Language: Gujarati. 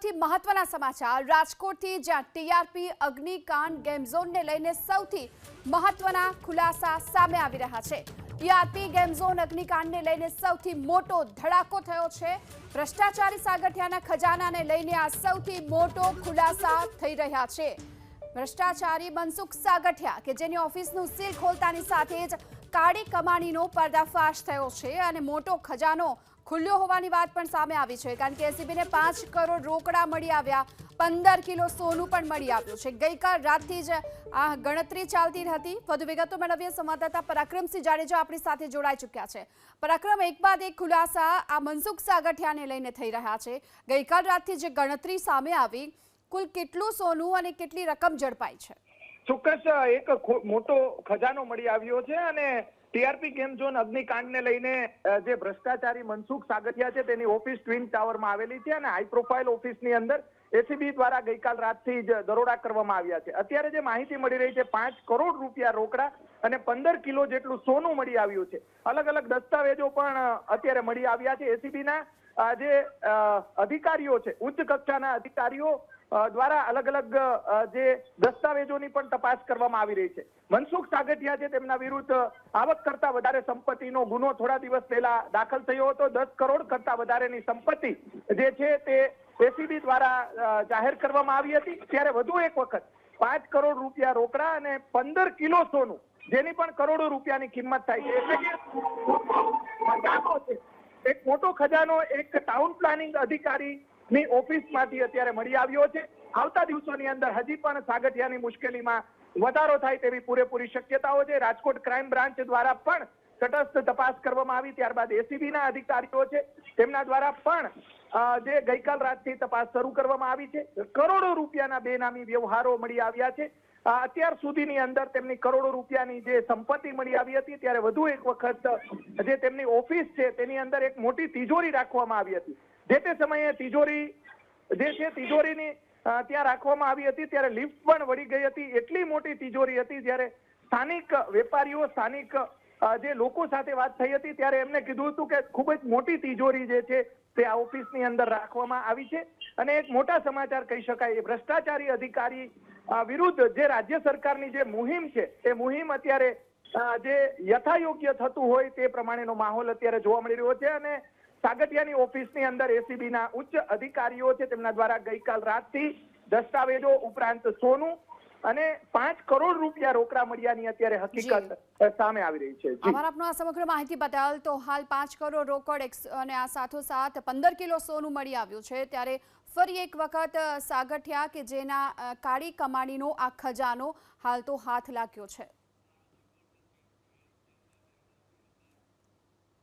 સૌથી મહત્વના સમાચાર. રાજકોટથી જ્યાં ટીઆરપી, અગ્નિકાંડ, ગેમ ઝોનને લઈને સૌથી મહત્વના ખુલાસા સામે આવી રહ્યા છે. ટીઆરપી, ગેમ ઝોન, અગ્નિકાંડને લઈને સૌથી મોટો ધડાકો થયો છે. ભ્રષ્ટાચારી સાગઠિયાના ખજાનાને લઈને આ સૌથી મોટો ખુલાસા થઈ રહ્યા છે. ભ્રષ્ટાચારી મનસુખ સાગઠિયા, કે જેની ઓફિસનું સીલ ખોલતાની સાથે જ કાળી કમાણીનો પર્દાફાશ થયો છે અને મોટો ખજાનો ખુલ્યો હોવાની વાત પણ સામે આવી છે, કારણ કે એસીબીને પાંચ કરોડ રોકડા મળી આવ્યા. પંદર કિલો સોનું પણ મળી આવ્યું છે. ગઈકાલ રાતથી જ આ ગણતરી ચાલતી હતી. વધુ વિગતો મેળવીએ સંવાદદાતા પરાક્રમસિંહ જાડેજા આપણી સાથે જોડાઈ ચૂક્યા છે. પરાક્રમ, એક બાદ એક ખુલાસા આ મનસુખ સાગઠિયાને લઈને થઈ રહ્યા છે. ગઈકાલ રાતથી જે ગણતરી સામે આવી. કુલ કેટલું સોનું અને કેટલી રકમ ઝડપાઈ છે? ચોક્કસ, એક મોટો ખજાનો મળી આવ્યો છે અને ટીઆરપી ગેમ ઝોન અગ્નિકાંડને લઈને જે ભ્રષ્ટાચારી મનસુખ સાગઠિયા છે, તેની ઓફિસ ટ્વિન ટાવરમાં આવેલી છે અને હાઈ પ્રોફાઇલ ઓફિસની અંદર એસીબી દ્વારા ગઈકાલ રાતથી જ દરોડા કરવામાં આવ્યા છે. અત્યારે જે માહિતી મળી રહી છે, પાંચ કરોડ રૂપિયા રોકડા અને પંદર કિલો જેટલું સોનું મળી આવ્યું છે. અલગ અલગ દસ્તાવેજો પણ અત્યારે મળી આવ્યા છે. એસીબીના જે અધિકારીઓ છે, ઉચ્ચ કક્ષાના અધિકારીઓ દ્વારા અલગ અલગ જે દસ્તાવેજોની પણ તપાસ કરવામાં આવી રહી છે. મનસુખ સાગઠિયા છે તેમના વિરુદ્ધ આવક કરતા વધારે સંપત્તિનો ગુનો થોડા દિવસ પહેલા દાખલ થયો હતો. દસ કરોડ કરતા વધારેની સંપત્તિ જે છે તે એસીબી દ્વારા જાહેર કરવામાં આવી હતી. ત્યારે વધુ એક વખત પાંચ કરોડ રૂપિયા રોકડા અને પંદર કિલો સોનું, જેની પણ કરોડો રૂપિયાની કિંમત થાય છે. એટલે કે એક મોટો ખજાનો, એક ટાઉન પ્લાનિંગ અધિકારીની ઓફિસમાંથી અત્યારે મળી આવ્યો છે. આવતા દિવસોની અંદર હજી પણ સાગઠિયાની મુશ્કેલીમાં વધારો થાય તેવી પૂરેપૂરી શક્યતાઓ છે. રાજકોટ ક્રાઇમ બ્રાન્ચ દ્વારા પણ તટસ્થ તપાસ કરવામાં આવી. ત્યારબાદ એસીબીના અધિકારીઓ છે. તેમના દ્વારા પણ જે ગઈકાલ રાતથી તપાસ શરૂ કરવામાં આવી છે. કરોડો રૂપિયાના બેનામી વ્યવહારો મળી આવ્યા છે. અત્યાર સુધીની અંદર તેમની કરોડો રૂપિયાની જે સંપત્તિ મળી આવી હતી, ત્યારે વધુ એક વખત જે તેમની ઓફિસ છે, તેની અંદર એક મોટી તિજોરી રાખવામાં આવી હતી. જે તે સમયે તિજોરી, જે છે તિજોરીની ત્યાં રાખવામાં આવી હતી, ત્યારે લિફ્ટ પણ વળી ગઈ હતી. એટલી મોટી તિજોરી હતી જ્યારે સ્થાનિક વેપારીઓ, સ્થાનિક જે લોકો સાથે વાત થઈ હતી, ત્યારે એમને કીધું હતું કે ખૂબ જ મોટી તિજોરી જે છે તે આ ઓફિસની અંદર રાખવામાં આવી છે. અને એક મોટા સમાચાર કહી શકાય, એ ભ્રષ્ટાચારી અધિકારી વિરુદ્ધ જે રાજ્ય સરકારની જે મુહિમ છે, એ મુહિમ અત્યારે જે યથાયોગ્ય થતું હોય તે પ્રમાણેનો માહોલ અત્યારે જોવા મળી રહ્યો છે. અને સાગઠિયાની ઓફિસની અંદર એસીબી ના ઉચ્ચ અધિકારીઓ છે તેમના દ્વારા ગઈકાલ રાતથી દસ્તાવેજો ઉપરાંત સોનું અને પાંચ કરોડ રૂપિયા રોકડા મળ્યાની અત્યારે હકીકત સામે આવી રહી છે. અમારા આભાર આપનો આ સમગ્ર માહિતી બદલ તો હાલ પાંચ કરોડ રોકડ અને આ સાથોસાથ પંદર કિલો સોનું મળી આવ્યું છે. ત્યારે ફરી એક વખત સાગઠિયા કે જેના કાળી કમાણીનો આ ખજાનો હાલ તો હાથ લાગ્યો છે.